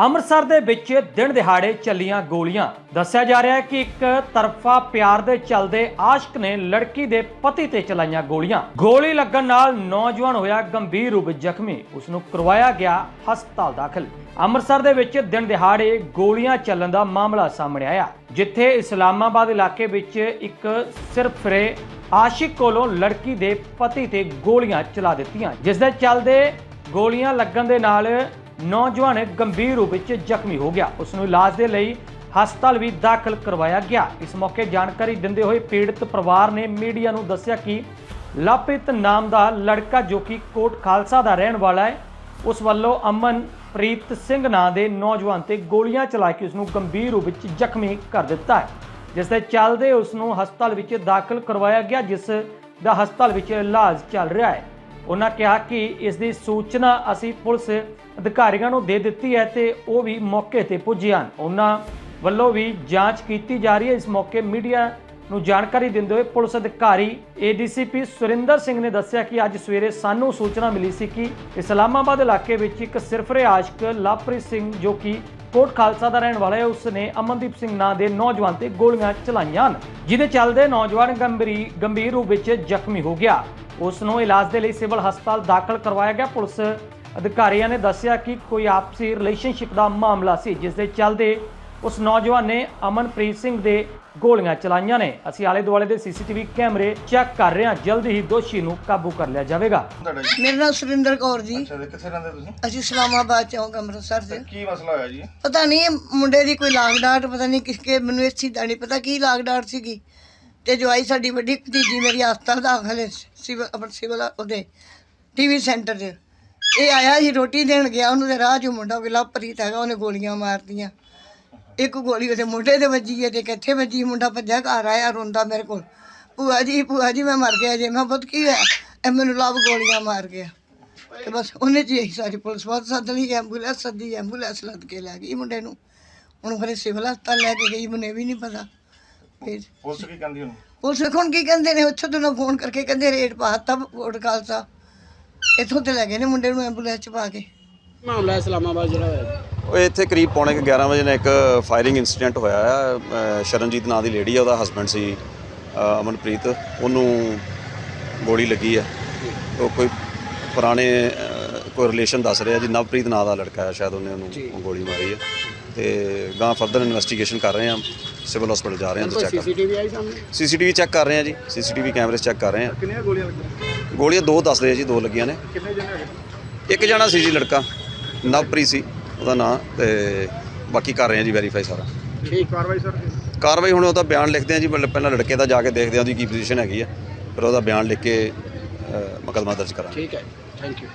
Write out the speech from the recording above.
ਅੰਮ੍ਰਿਤਸਰ ਦੇ ਵਿੱਚ ਦਿਨ ਦਿਹਾੜੇ ਚੱਲੀਆਂ ਗੋਲੀਆਂ। ਦੱਸਿਆ ਜਾ ਰਿਹਾ ਹੈ ਕਿ ਇੱਕ ਤਰਫਾ ਪਿਆਰ ਦੇ ਚੱਲਦੇ ਆਸ਼ਕ ਨੇ ਲੜਕੀ ਦੇ ਪਤੀ ਤੇ ਚਲਾਈਆਂ ਗੋਲੀਆਂ। ਗੋਲੀ ਲੱਗਣ ਨਾਲ ਨੌਜਵਾਨ ਹੋਇਆ ਗੰਭੀਰ ਰੂਪ ਜ਼ਖਮੀ। ਉਸ ਨੂੰ ਕਰਵਾਇਆ ਗਿਆ ਹਸਪਤਾਲ ਦਾਖਲ। ਅੰਮ੍ਰਿਤਸਰ ਦੇ ਵਿੱਚ ਦਿਨ ਦਿਹਾੜੇ ਗੋਲੀਆਂ ਚੱਲਣ ਦਾ ਮਾਮਲਾ ਸਾਹਮਣੇ ਆਇਆ, ਜਿੱਥੇ ਇਸਲਾਮਾਬਾਦ ਇਲਾਕੇ ਵਿੱਚ ਇੱਕ ਸਿਰਫ ਫਿਰੇ ਆਸ਼ਿਕ ਕੋਲੋਂ ਲੜਕੀ ਦੇ ਪਤੀ ਤੇ ਗੋਲੀਆਂ ਚਲਾ ਦਿੱਤੀਆਂ। ਜਿਸ ਦੇ ਚੱਲਦੇ ਗੋਲੀਆਂ ਲੱਗਣ ਦੇ ਨਾਲ ਨੌਜਵਾਨ ਗੰਭੀਰ ਰੂਪ ਵਿੱਚ ਜ਼ਖਮੀ ਹੋ ਗਿਆ। ਉਸ ਨੂੰ ਇਲਾਜ ਦੇ ਲਈ ਹਸਪਤਾਲ ਵੀ ਦਾਖਲ ਕਰਵਾਇਆ ਗਿਆ। ਇਸ ਮੌਕੇ ਜਾਣਕਾਰੀ ਦਿੰਦੇ ਹੋਏ ਪੀੜਤ ਪਰਿਵਾਰ ਨੇ ਮੀਡੀਆ ਨੂੰ ਦੱਸਿਆ ਕਿ ਲਵਪ੍ਰੀਤ ਨਾਮ ਦਾ ਲੜਕਾ ਜੋ ਕਿ ਕੋਟ ਖਾਲਸਾ ਦਾ ਰਹਿਣ ਵਾਲਾ ਹੈ, ਉਸ ਵੱਲੋਂ ਅਮਨਪ੍ਰੀਤ ਸਿੰਘ ਨਾਂ ਦੇ ਨੌਜਵਾਨ ਤੇ ਗੋਲੀਆਂ ਚਲਾ ਕੇ ਉਸ ਨੂੰ ਗੰਭੀਰ ਰੂਪ ਵਿੱਚ ਜ਼ਖਮੀ ਕਰ ਦਿੱਤਾ ਹੈ। ਜਿਸ ਦੇ ਚੱਲਦੇ ਉਸ ਨੂੰ ਹਸਪਤਾਲ ਵਿੱਚ ਦਾਖਲ ਕਰਵਾਇਆ ਗਿਆ, ਜਿਸ ਦਾ ਹਸਪਤਾਲ ਵਿੱਚ ਇਲਾਜ ਚੱਲ ਰਿਹਾ ਹੈ। ਉਹਨਾਂ ਕਿਹਾ ਕਿ ਇਸ ਦੀ ਸੂਚਨਾ ਅਸੀਂ ਪੁਲਿਸ ਅਧਿਕਾਰੀਆਂ ਨੂੰ ਦੇ ਦਿੱਤੀ ਹੈ ਤੇ ਉਹ ਵੀ ਮੌਕੇ ਤੇ ਪੁੱਜੇ ਹਨ। ਉਹਨਾਂ ਵੱਲੋਂ ਵੀ ਜਾਂਚ ਕੀਤੀ ਜਾ ਰਹੀ ਹੈ। ਇਸ ਮੌਕੇ ਮੀਡੀਆ ਨੂੰ ਜਾਣਕਾਰੀ ਦਿੰਦੇ ਹੋਏ ਪੁਲਿਸ ਅਧਿਕਾਰੀ ਏਡੀਸੀਪੀ ਸੁਰਿੰਦਰ ਸਿੰਘ ਨੇ ਦੱਸਿਆ ਕਿ ਅੱਜ ਸਵੇਰੇ ਸਾਨੂੰ ਸੂਚਨਾ ਮਿਲੀ ਸੀ ਕਿ ਇਸਲਾਮਾਬਾਦ ਇਲਾਕੇ ਵਿੱਚ ਇੱਕ ਸਿਰਫਰੇ ਆਸ਼ਕ ਲਵਪ੍ਰੀਤ ਸਿੰਘ ਜੋ ਕਿ ਕੋਟ ਖਾਲਸਾ ਦਾ ਰਹਿਣ ਵਾਲਾ ਹੈ, ਉਸ ਨੇ ਅਮਨਦੀਪ ਸਿੰਘ ਨਾਂ ਦੇ ਨੌਜਵਾਨ ਤੇ ਗੋਲੀਆਂ ਚਲਾਈਆਂ ਹਨ, ਜਿਹਦੇ ਚੱਲਦੇ ਨੌਜਵਾਨ ਗੰਭੀਰ ਗੰਭੀਰ ਰੂਪ ਵਿੱਚ ਜ਼ਖਮੀ ਹੋ ਗਿਆ। ਉਸ ਨੂੰ ਇਲਾਜ ਦੇ ਲਈ ਸਿਵਲ ਹਸਪਤਾਲ ਦਾਖਲ ਕਰਵਾਇਆ ਗਿਆ। ਪੁਲਿਸ ਅਧਿਕਾਰੀਆਂ ਨੇ ਦੱਸਿਆ ਕਿ ਕੋਈ ਆਪਸੀ ਰਿਲੇਸ਼ਨਸ਼ਿਪ ਦਾ ਮਾਮਲਾ ਸੀ ਜਿਸ ਦੇ ਚੱਲਦੇ ਉਸ ਨੌਜਵਾਨ ਨੇ ਅਮਨਪ੍ਰੀਤ ਸਿੰਘ ਦੇ ਗੋਲੀਆਂ ਚਲਾਈਆਂ ਨੇ। ਅਸੀਂ ਆਲੇ ਦੁਆਲੇ ਦੇ ਸੀਸੀਟੀਵੀ ਕੈਮਰੇ ਚੈੱਕ ਕਰ ਰਹੇ ਹਾਂ। ਜਲਦੀ ਹੀ ਦੋਸ਼ੀ ਨੂੰ ਕਾਬੂ ਕਰ ਲਿਆ ਜਾਵੇਗਾ। ਤੁਹਾਡਾ ਜੀ? ਮੇਰਾ ਨਾਮ ਸੁਰਿੰਦਰ ਕੌਰ ਜੀ। ਅੱਛਾ ਤੇ ਕਿੱਥੇ ਰਹਿੰਦੇ ਤੁਸੀਂ? ਅਸੀਂ ਇਸਲਾਮਾਬਾਦ ਚੌਂਕ ਅੰਮ੍ਰਿਤਸਰ ਤੇ ਚ ਕੀ ਮਸਲਾ ਹੋਇਆ ਜੀ? ਪਤਾ ਨਹੀਂ ਇਹ ਮੁੰਡੇ ਦੀ ਕੋਈ ਲਾਗ ਡਾਟ ਪਤਾ ਨਹੀਂ ਕਿਸਕੇ ਮੈਨੂੰ ਇਸ ਚੀਜ਼ ਦਾ ਨਹੀਂ ਪਤਾ ਕੀ ਲਾਗ ਡਾਟ ਸੀਗੀ। ਤੇ ਜਵਾਈ ਸਾਡੀ ਵੱਡੀ ਭਤੀਜੀ ਮੇਰੀ ਹਸਪਤਾਲ ਦਾਖਲ ਹੈ, ਸਿਵਲ ਆਪਣਾ ਸਿਵਲ ਉਹਦੇ ਟੀਵੀ ਸੈਂਟਰ 'ਚ। ਇਹ ਆਇਆ ਸੀ, ਰੋਟੀ ਦੇਣ ਗਿਆ, ਉਹਨੂੰ ਤੇ ਰਾਹ 'ਚ ਮੁੰਡਾ ਕੋਈ ਲਵਪ੍ਰੀਤ ਹੈਗਾ, ਉਹਨੇ ਗੋਲੀਆਂ ਮਾਰਤੀਆਂ। ਇੱਕ ਗੋਲੀ ਉਹਦੇ ਮੋਢੇ ਤੇ ਵੱਜੀ ਹੈ, ਤੇ ਕਿੱਥੇ ਵੱਜੀ ਮੁੰਡਾ ਭੱਜਿਆ, ਘਰ ਆਇਆ, ਰੋਂਦਾ ਮੇਰੇ ਕੋਲ, ਭੂਆ ਜੀ ਭੂਆ ਜੀ, ਮੈਂ ਮਰ ਗਿਆ ਜੇ। ਮੈਂ ਬਹੁਤ ਕੀ ਹੋਇਆ? ਇਹ ਮੈਨੂੰ ਲਵ ਗੋਲੀਆਂ ਮਾਰ ਗਿਆ। ਤੇ ਬਸ ਉਹਨੇ ਜੀ ਇਹੀ ਸਾਰੀ ਪੁਲਿਸ ਬਹੁਤ ਸੱਦ ਲਈ, ਐਂਬੂਲੈਂਸ ਸੱਦੀ, ਐਂਬੂਲੈਂਸ ਲੱਦ ਕੇ ਲੈ ਗਈ ਮੁੰਡੇ ਨੂੰ। ਹੁਣ ਫਿਰ ਸਿਵਲ ਹਸਪਤਾਲ ਲੈ ਕੇ ਗਈ, ਮੈਨੂੰ ਇਹ ਵੀ ਨਹੀਂ ਪਤਾ। ਫਿਰ ਪੁਲਿਸ ਕੀ ਕਹਿੰਦੀ ਹੁਣ ਪੁਲਿਸ ਵੇਖੋ ਹੁਣ ਕੀ ਕਹਿੰਦੇ ਨੇ? ਉੱਥੋਂ ਤੋਂ ਫੋਨ ਕਰਕੇ ਕਹਿੰਦੇ ਰੇਟ ਪਾਤਾ ਕੋਟ ਖਾਲਸਾ ਇੱਥੋਂ ਤੇ ਲੈ ਗਏ ਨੇ ਮੁੰਡੇ ਨੂੰ ਐਂਬੂਲੈਂਸ ਚ ਪਾ ਕੇ। ਮਾਮਲਾ ਇਸਲਾਮਾਬਾਦ ਜਿਹੜਾ ਹੋਇਆ ਉਹ ਇੱਥੇ ਕਰੀਬ ਪੌਣੇ ਕੁ 11 ਵਜੇ ਨੇ ਇੱਕ ਫਾਇਰਿੰਗ ਇਨਸੀਡੈਂਟ ਹੋਇਆ ਹੈ ਅਹ ਸ਼ਰਨਜੀਤ ਨਾਂ ਦੀ ਲੇਡੀ ਆ ਉਹਦਾ ਹਸਬੰਡ ਸੀ ਅਹ ਅਮਨਪ੍ਰੀਤ। ਉਹਨੂੰ ਗੋਲੀ ਲੱਗੀ ਹੈ ਉਹ ਕੋਈ ਪੁਰਾਣੇ ਅਹ, ਕੋਈ ਰਿਲੇਸ਼ਨ ਦੱਸ ਰਿਹਾ ਜੀ। ਨਵਪ੍ਰੀਤ ਨਾਂ ਦਾ ਲੜਕਾ ਹੈ ਸ਼ਾਇਦ ਉਹਨੇ ਉਹਨੂੰ ਗੋਲੀ ਮਾਰੀ ਹੈ ਤੇ ਗਾਂ ਫਰਦਰ ਇਨਵੈਸਟੀਗੇਸ਼ਨ ਕਰ ਰਹੇ ਹਾਂ। ਸਿਵਲ ਹਸਪੀਟਲ ਜਾ ਰਹੇ ਹਾਂ ਤੇ ਚੈੱਕ ਕਰ ਸੀਸੀਟੀਵੀ ਆਈ ਸਾਹਮਣੇ? ਸੀਸੀਟੀਵੀ ਚੈੱਕ ਕਰ ਰਹੇ ਹਾਂ ਜੀ। ਸੀਸੀਟੀਵੀ ਕੈਮਰੇਸ ਚੈੱਕ ਕਰ ਰਹੇ ਹਾਂ। ਕਿੰਨੀਆਂ ਗੋਲੀਆਂ ਲੱਗੀਆਂ? ਗੋਲੀਆਂ ਦੋ ਦੱਸਦੇ ਆ ਜੀ ਦੋ ਲੱਗੀਆਂ ਨੇ। ਕਿੰਨੇ ਜਣੇ ਹੈਗੇ? ਇੱਕ ਜਣਾ ਸੀ ਜੀ ਲੜਕਾ ਨਵਪ੍ਰੀਤ ਸੀ ਉਹਦਾ ਨਾਂ ਤੇ ਬਾਕੀ ਕਰ ਰਹੇ ਹਾਂ ਜੀ ਵੈਰੀਫਾਈ ਸਾਰਾ। ਠੀਕ ਕਾਰਵਾਈ ਸਰ। ਕਾਰਵਾਈ ਹੁਣ ਉਹਦਾ ਬਿਆਨ ਲਿਖਦੇ ਆ ਜੀ ਪਹਿਲਾਂ ਲੜਕੇ ਦਾ ਜਾ ਕੇ ਦੇਖਦੇ ਆ ਉਹਦੀ ਕੀ ਪੋਜੀਸ਼ਨ ਹੈਗੀ ਆ। ਫਿਰ ਉਹਦਾ ਬਿਆਨ ਲਿਖ ਕੇ ਮੁਕੱਦਮਾ ਦਰਜ ਕਰਾਂਗੇ। ਠੀਕ ਹੈ ਥੈਂਕ ਯੂ